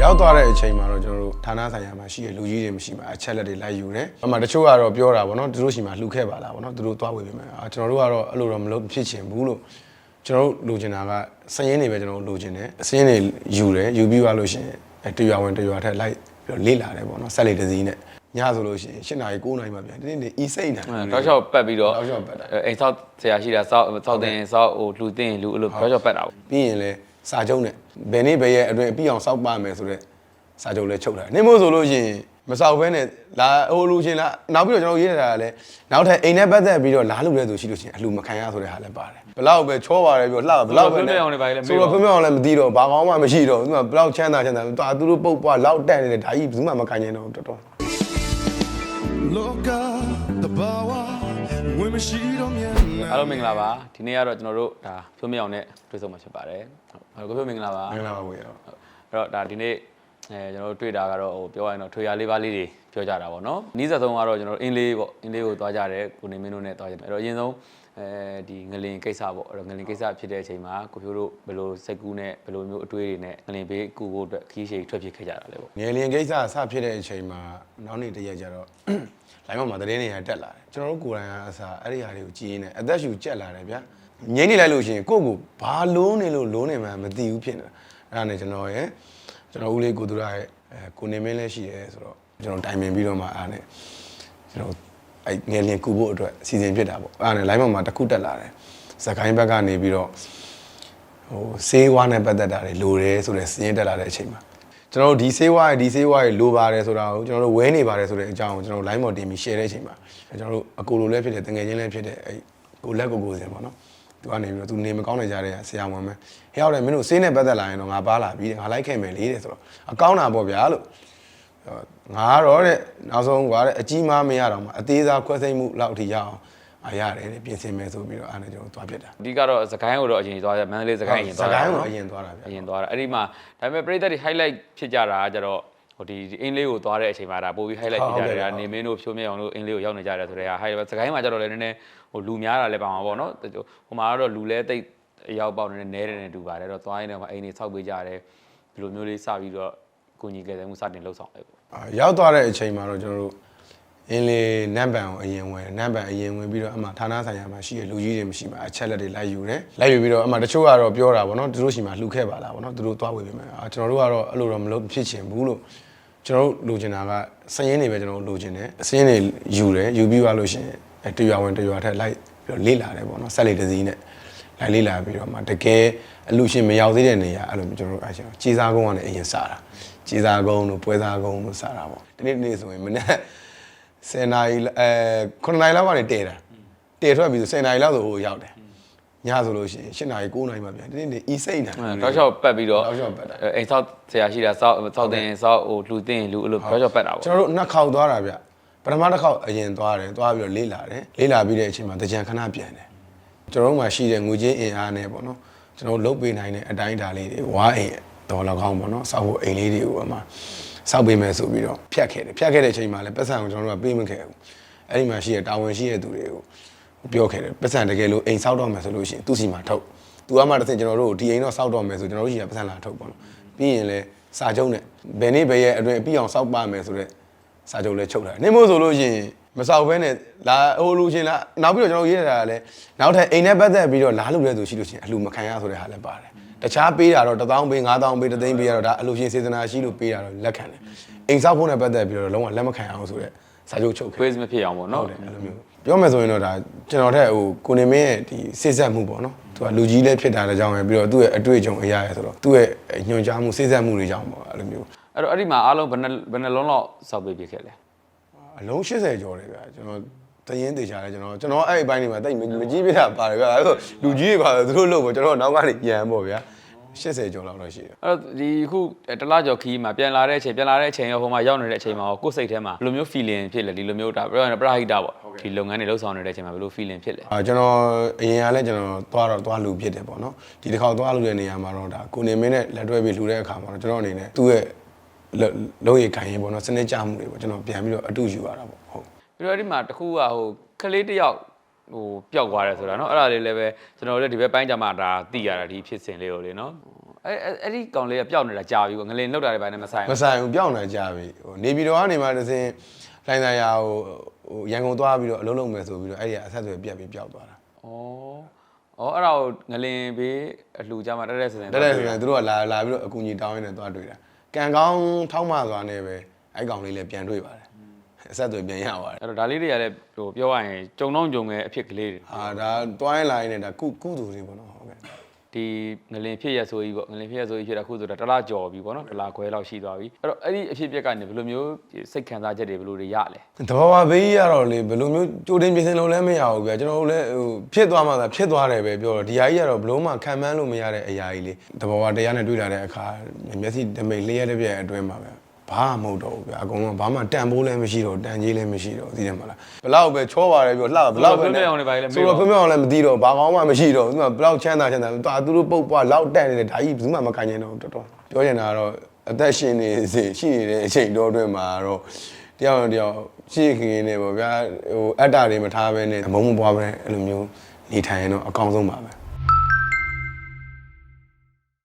ရောက်သွားတဲ့အချိန်မှာတော့ကျွန်တော်တို့ဌာနဆိုင်ရာမှာရှိတဲ့လူကြီးတွေမရှိမှာအချက်လက်တွေလိုက်ယူတယ်။အမှတချို့ကတော့ပြောတာဗောနော်သူတို့ရှိမှာလှူခဲ့ပါလားဗောနော်သူတို့သွားဝေပေးမယ်။အာကျွန်တော်တို့ကတော့အဲ့လိုတော့မလုပ်ဖြစ်ချင်ဘူးလို့ကျွန်တော်တို့လိုချင်တာကစရင်တွေပဲကျွန်တော်တို့လိုချင်တယ်။စရင်တွေယူတယ်ယူပြီးသွားလို့ရှိရင်အဲတရွာဝင်တရွာထက်လိုက်ပြီးတော့လေ့လာတယ်ဗောနော်ဆက်လေတစ်စီးနဲ့ညဆိုလို့ရှိရင်၈နာရီ9နာရီမှပြန်ဒီနေ့နေအီစိတ်နေတောက်လျှောက်ပတ်ပြီးတော့တောက်လျှောက်ပတ်တာအိမ်ဆောက်ဆရာရှိတာဆောက်ဆောက်တင်ဆောက်ဟိုလူတင်လူအဲ့လိုတောက်လျှောက်ပတ်တာပေါ့ပြီးရင်လည်း စာချုပ်နဲ့ဘယ်နေ့ဘယ်ရက်အတွင်းအပြီးအောင်စောက်ပါမယ်ဆိုတော့စာချုပ်လည်းချုပ်ထားတယ်နေမို့ဆိုလို့ရှိရင်မစောက်ဘဲနဲ့လာဟိုလူချင်းလာနောက်ပြီးတော့ကျွန်တော်ရေးရတာကလည်းနောက်ထပ်အိမ်နဲ့ပတ်သက်ပြီးတော့လာလို့လည်းဆိုရှိလို့ရှိရင်အလှမခံရဆိုတဲ့ဟာလည်းပါတယ်ဘလောက်ပဲချောပါတယ်ပြီးတော့လှဘလောက်ပဲဆိုတော့ဖွံ့ဖြိုးအောင်လည်းပါလေမေးဆိုပါတော့ဖွံ့ဖြိုးအောင်လည်းမသိတော့ဘာကောင်းမှမရှိတော့ဘူးသူကဘလောက်ချမ်းသာချမ်းသာသူကသူတို့ပုတ်ပွားလောက်တက်နေတယ်ဒါကြီးဘယ်သူမှမခံနိုင်တော့ဘူးတော် တော် Loca the power when we see them အားလုံးမင်္ဂလာပါဒီနေ့ကတော့ကျွန်တော်တို့ဒါဖြိုးမြောင်နဲ့တွေ့ဆုံမှာဖြစ်ပါတယ်ဟုတ်ကိုဖြိုးမင်္ဂလာပါမင်္ဂလာပါဝေရောအဲ့တော့ဒါဒီနေ့အဲကျွန်တော်တို့တွေ့တာကတော့ဟိုပြောရရင်တော့ထွေရလေးပါလေးတွေပြောကြတာပေါ့နော်နီးစပ်ဆုံးကတော့ကျွန်တော်တို့အင်းလေးပေါ့အင်းလေးကိုသွားကြတယ်ကိုနေမင်းတို့နဲ့သွားကြတယ်အဲ့တော့အရင်ဆုံး အဲဒီငလင်ကိစ္စပေါ့အဲ့တော့ငလင်ကိစ္စဖြစ်တဲ့အချိန်မှာကိုဖြိုးတို့ဘယ်လိုစိတ်ကူးနဲ့ဘယ်လိုမျိုးအတွေးတွေနဲ့ငလင်ဘေးကူဖို့အတွက်ခီးရှိထွက်ဖြစ်ခဲ့ကြတာလဲပေါ့ငယ်လင်ကိစ္စဆဖြစ်တဲ့အချိန်မှာနောက်နေ့တစ်ရက်ကျတော့လိုင်းမမှာသတင်းတွေကတက်လာတယ်ကျွန်တော်တို့ကိုယ်တိုင်ကအစားအဲ့ဒီဟာတွေကိုကြည်နေအသက်ရှူကြက်လာတယ်ဗျာငိမ့်နေလိုက်လို့ရှိရင်ကိုယ့်ကိုဘာလုံးနေလို့လုံးနေမှမသိဘူးဖြစ်နေတာအဲ့ဒါနဲ့ကျွန်တော်ရဲ့ကျွန်တော်ဦးလေးကိုသူရရဲ့အဲကိုနေမင်းလည်းရှိရဲဆိုတော့ကျွန်တော်တိုင်ပင်ပြီးတော့မှအားနဲ့ကျွန်တော် အဲ့ငယ်လင်ကူဖို့အတွက်အစီအစဉ်ဖြစ်တာပေါ့အဲ့ဒါနဲ့လိုင်းမမှာတစ်ခုတက်လာတယ်စကိုင်းဘက်ကနေပြီးတော့ဟိုဆေးဝါးနဲ့ပတ်သက်တာတွေလိုတယ်ဆိုတဲ့စီးရင်တက်လာတဲ့အချိန်မှာကျွန်တော်တို့ဒီဆေးဝါးရဲ့ဒီဆေးဝါးရဲ့လိုပါတယ်ဆိုတာကိုကျွန်တော်တို့ဝဲနေပါတယ်ဆိုတဲ့အကြောင်းကိုကျွန်တော်တို့ line ပေါ်တင်ပြီး share တဲ့အချိန်မှာကျွန်တော်တို့အကိုလိုလည်းဖြစ်တယ်တငယ်ချင်းလည်းဖြစ်တယ်အဲ့ကိုလက်ကိုကိုစင်ပေါ့နော်သူကနေပြီးတော့သူနေမကောင်းနေကြတဲ့ဆရာဝန်ပဲဟဲ့ရောက်တယ်မင်းတို့ဆေးနဲ့ပတ်သက်လာရင်တော့ငါပါလာပြီတဲ့ငါလိုက်ခဲ့မယ်လေတဲ့ဆိုတော့အကောင်းတာပေါ့ဗျာလို့ ငါကတော့တဲ့နောက်ဆုံးကွာတဲ့အကြီးမားမရတော့မှအသေးစားခွဲစိတ်မှုလောက်အထိရအောင်အားရတယ်တဲ့ပြင်ဆင်မယ်ဆိုပြီးတော့အားနဲ့ကျွန်တော်သွားပြစ်တာအဓိကတော့စကိုင်းကိုတော့အရင်သွားကြမန္တလေးစကိုင်းအရင်သွားစတာကိုင်းကိုနော်အရင်သွားတာဗျာအရင်သွားတာအဲ့ဒီမှာဒါပေမဲ့ပြည်သက်တွေ highlight ဖြစ်ကြတာကကြတော့ဟိုဒီအင်းလေးကိုသွားတဲ့အချိန်မှာဒါပို့ပြီး highlight ဖြစ်ကြတယ်ဒါနေမင်းတို့ဖြိုးမြဲအောင်လို့အင်းလေးကိုရောက်နေကြတယ်ဆိုတဲ့ဟာ highlight စကိုင်းမှာကြတော့လည်းနည်းနည်းဟိုလူများတာလည်းပါမှာပေါ့နော်ဟိုမှာကတော့လူလဲတိတ်အရောက်ပေါက်နေနေနဲတယ်နေတူပါတယ်တော့သွားရင်တော့အိမ်တွေဆောက်ပေးကြတယ်ဒီလိုမျိုးလေးစပြီးတော့ ကိုကြီးကယ်ဆယ်မှုစတင်လှုပ်ဆောင်လိုက်ပေါ့အာရောက်သွားတဲ့အချိန်မှာတော့ကျွန်တော်တို့အင်းလေးနမ်ပန်ကိုအရင်ဝင်နမ်ပန်အရင်ဝင်ပြီးတော့အမှဌာနဆိုင်ရာမှာရှိတဲ့လူကြီးတွေမရှိမှာအချက်လက်တွေလိုက်ယူတယ်လိုက်ယူပြီးတော့အမှတချို့ကတော့ပြောတာဗောနော်သူတို့ရှိမှာလှူခဲ့ပါလားဗောနော်သူတို့သွားဝေပေးမယ်အာကျွန်တော်တို့ကတော့အဲ့လိုတော့မလုပ်ဖြစ်ချင်ဘူးလို့ကျွန်တော်တို့လိုချင်တာကစရင်တွေပဲကျွန်တော်တို့လိုချင်တယ်စရင်တွေယူတယ်ယူပြီးသွားလို့ရှိရင်အဲတရွာဝင်တရွာထက်လိုက်ပြီးတော့လေ့လာတယ်ဗောနော်ဆက်လေတစ်စီးနဲ့လိုက်လေ့လာပြီးတော့မှတကယ်အလူရှင်မရောက်သေးတဲ့နေရာအဲ့လိုမျိုးကျွန်တော်တို့အားရှင်ကြီးစားကုန်းကနေအရင်စားတာ ကြီးစားကုန်းတို့ပွဲစားကုန်းတို့စားတာဗောဒီနေ့ဒီနေ့ဆိုရင်မနေ့10နာရီအဲ9နာရီလောက်ကနေတည်တာတည်ထွက်ပြီးဆို10နာရီလောက်ဆိုဟိုရောက်တယ်ညဆိုလို့ရှိရင်10နာရီ9နာရီမှပြန်ဒီနေ့နေအီစိတ်နေတောက်လျှောက်ပတ်ပြီးတော့တောက်လျှောက်ပတ်တာအိမ်ဆောက်ဆရာရှိတာဆောက်ဆောက်တင်ဆောက်ဟိုလူတင်လူအဲ့လိုတောက်လျှောက်ပတ်တာပေါ့ကျွန်တော်တို့နှစ်ခေါက်သွားတာဗျပထမတစ်ခေါက်အရင်သွားတယ်သွားပြီးတော့လေ့လာတယ်လေ့လာပြီးတဲ့အချိန်မှာတကြံခဏပြန်တယ်ကျွန်တော်တို့မှာရှိတဲ့ငွေချင်းအင်အားနဲ့ပေါ့နော်ကျွန်တော်တို့လုတ်ပေးနိုင်တဲ့အတိုင်းအတာလေးတွေဝါအိမ် တော်၎င်းပေါ့နော်စောက်ဖို့အိမ်လေးတွေကိုအမှစောက်ပေးမယ်ဆိုပြီးတော့ဖြတ်ခဲ့တယ်ဖြတ်ခဲ့တဲ့အချိန်မှာလည်းပတ်စံကိုကျွန်တော်တို့ကပေးမခဲ့ဘူးအဲ့ဒီမှာရှိတဲ့တာဝန်ရှိတဲ့သူတွေကိုပြောခဲ့တယ်ပတ်စံတကယ်လို့အိမ်စောက်တော့မယ်ဆိုလို့ရှိရင်သူ့စီမှာထုတ်သူကမှတစ်ဆင့်ကျွန်တော်တို့ဒီအိမ်တော့စောက်တော့မယ်ဆိုကျွန်တော်တို့ရှိတာပတ်စံလာထုတ်ပေါ့နော်ပြီးရင်လည်းစာချုပ်နဲ့ဘယ်နေ့ဘယ်ရက်အတွင်းအပြီးအောင်စောက်ပါမယ်ဆိုတော့စာချုပ်လည်းချုပ်ထားတယ်နေမို့ဆိုလို့ရှိရင်မစောက်ဘဲနဲ့လာဟိုလူချင်းလာနောက်ပြီးတော့ကျွန်တော်ရေးရတာကလည်းနောက်ထပ်အိမ်နဲ့ပတ်သက်ပြီးတော့လာလို့လည်းဆိုရှိလို့ရှိရင်အလှမခံရဆိုတဲ့ဟာလည်းပါတယ် တခြားပေးတာတော့1000ပေး9000ပေး3000ပေးရတော့ဒါအလှရှင်စေတနာရှိလို့ပေးတာတော့လက်ခံတယ်အိမ်ဆောက်ဖို့နဲ့ပတ်သက်ပြီးတော့လုံးဝလက်မခံအောင်ဆိုတဲ့စာချုပ်ချုပ်ခဲ့ quiz မဖြစ်အောင်ပေါ့ဟုနော်တ်တယ်အဲ့လိုမျိုးပြောမယ်ဆိုရင်တော့ဒါကျွန်တော်ထက်ဟိုကိုနေမင်းရဲ့ဒီစိတ်ဆက်မှုပေါ့နော်သူကလူကြီးလည်းဖြစ်တာလည်းကြောင်းပဲပြီးတော့သူ့ရဲ့အတွေ့အကြုံအရာရယ်ဆိုတော့သူ့ရဲ့ညွှန်ကြားမှုစိတ်ဆက်မှုတွေကြောင့်ပေါ့အဲ့လိုမျိုးအဲ့တော့အဲ့ဒီမှာအားလုံးဘယ်နှဘယ်နှလုံးလောက်စောက်ပေးပြခဲ့လဲအလုံး80ကျော်တယ်ဗျာကျွန်တော် တရင်တေချာလဲကျွန်တော်ကျွန်တော်အဲ့ဒီဘိုင်းတွေမှာတိတ်မမကြီးပြတာပါတယ်ဗျာအဲ့လိုလူကြီးတွေပါသူတို့လို့ပေါ့ကျွန်တော်နောက်ကနေပြန်ပေါ့ဗျာ80ကျော်လောက်တော့ရှိတယ်အဲ့တော့ဒီခုတလားကျော်ခီးမှာပြန်လာတဲ့အချိန်ပြန်လာတဲ့အချိန်ရောဟိုမှာရောက်နေတဲ့အချိန်မှာကိုယ်စိတ်ထဲမှာဘယ်လိုမျိုး feeling ဖြစ်လဲဒီလိုမျိုးဒါပြောရင်ပရာဟိတပေါ့ဒီလုပ်ငန်းတွေလှုပ်ဆောင်နေတဲ့အချိန်မှာဘယ်လို feeling ဖြစ်လဲအာကျွန်တော်အရင်ကလည်းကျွန်တော်သွားတော့သွားလူဖြစ်တယ်ပေါ့နော်ဒီတစ်ခါသွားလူတဲ့နေရာမှာတော့ဒါကိုနေမင်းနဲ့လက်တွဲပြီးလူတဲ့အခါမှာတော့ကျွန်တော်အနေနဲ့သူ့ရဲ့လုံးရခိုင်ရင်ပေါ့နော်စနစ်ကြမှုတွေပေါ့ကျွန်တော်ပြန်ပြီးတော့အတူယူရတာပေါ့ဟုတ် ပြီးတော့အဲ့ဒီမှာတစ်ခုကဟိုကလေးတစ်ယောက်ဟိုပျောက်သွားတယ်ဆိုတာနော်အဲ့ဒါလေးလည်းပဲကျွန်တော်တို့ဒီဘက်ပိုင်းကြမှာဒါသိရတာဒီဖြစ်စဉ်လေးကိုလေနော်အဲ့အဲ့ဒီကောင်လေးကပျောက်နေတာကြာပြီငလင်လောက်တာတွေပိုင်းနဲ့မဆိုင်မဆိုင်ဘူးပျောက်နေတာကြာပြီဟိုနေပြည်တော်ကနေမှတစ်စင်းလိုင်းဆိုင်ရာဟိုဟိုရန်ကုန်သွားပြီးတော့အလုံးလုံးမယ်ဆိုပြီးတော့အဲ့ဒီအဆက်အသွယ်ပြတ်ပြီးပျောက်သွားတာဩဩအဲ့ဒါကိုငလင်ဘေးအလှူကြမှာတက်တဲ့စင်တက်တဲ့စင်သူတို့ကလာလာပြီးတော့အကူအညီတောင်းရင်းနဲ့သွားတွေ့တာကံကောင်းထောက်မှသွားနေပဲအဲ့ကောင်လေးလည်းပြန်တွေ့ပါတယ် အဆက်အသွယ်ပြန်ရပါတယ်အဲ့တော့ဒါလေးတွေကလည်းဟိုပြောရရင်ကြုံတော့ကြုံငယ်အဖြစ်ကလေးတွေအာဒါတွိုင်းလာရင်းနဲ့ဒါကုကုသူတွေပေါ့နော်ဟုတ်ကဲ့ဒီငလင်ဖြစ်ရဆိုကြီးပေါ့ငလင်ဖြစ်ရဆိုကြီးဖြစ်တာခုဆိုတာတစ်လားကြော်ပြီပေါ့နော်တစ်လားခွဲလောက်ရှိသွားပြီအဲ့တော့အဲ့ဒီအဖြစ်အပျက်ကနေဘယ်လိုမျိုးစိတ်ခံစားချက်တွေဘယ်လိုတွေရလဲတဘာဝဘေးကြီးရတော့လေဘယ်လိုမျိုးကြိုတင်ပြင်ဆင်လို့လည်းမရဘူးဗျာကျွန်တော်တို့လည်းဟိုဖြစ်သွားမှသာဖြစ်သွားတယ်ပဲပြောတော့ဒီဟာကြီးကတော့ဘလို့မှခံမှန်းလို့မရတဲ့အရာကြီးလေတဘာဝတရားနဲ့တွေ့လာတဲ့အခါမျက်စိတမိတ်လျှက်တစ်ပြက်အတွင်းမှာပဲ ဘာမှမဟုတ်တော့ဘူးဗျာအကုန်လုံးဘာမှတန်ဖိုးလည်းမရှိတော့တန်ကြီးလည်းမရှိတော့သိတယ်မလားဘလောက်ပဲချောပါတယ်ပြောလှဘလောက်ပဲဆိုတော့ဖွံ့ဖြိုးအောင်လည်းပါလေမေးဆိုပါတော့ဖွံ့ဖြိုးအောင်လည်းမသိတော့ဘာကောင်းမှမရှိတော့သူကဘလောက်ချမ်းသာချမ်းသာတာသူတို့ပုတ်ပွားလောက်တက်နေတယ်ဒါကြီးဘယ်သူမှမခံနိုင်တော့တော်တော်ပြောနေတာတော့အသက်ရှင်နေစေရှိနေတဲ့အချိန်တော်အတွင်းမှာတော့တယောက်နဲ့တယောက်ရှိခင်ခင်နေပေါ့ဗျာဟိုအတ္တတွေမထားဘဲနဲ့မုံမပွားပဲအဲ့လိုမျိုးနေထိုင်ရင်တော့အကောင်းဆုံးပါပဲ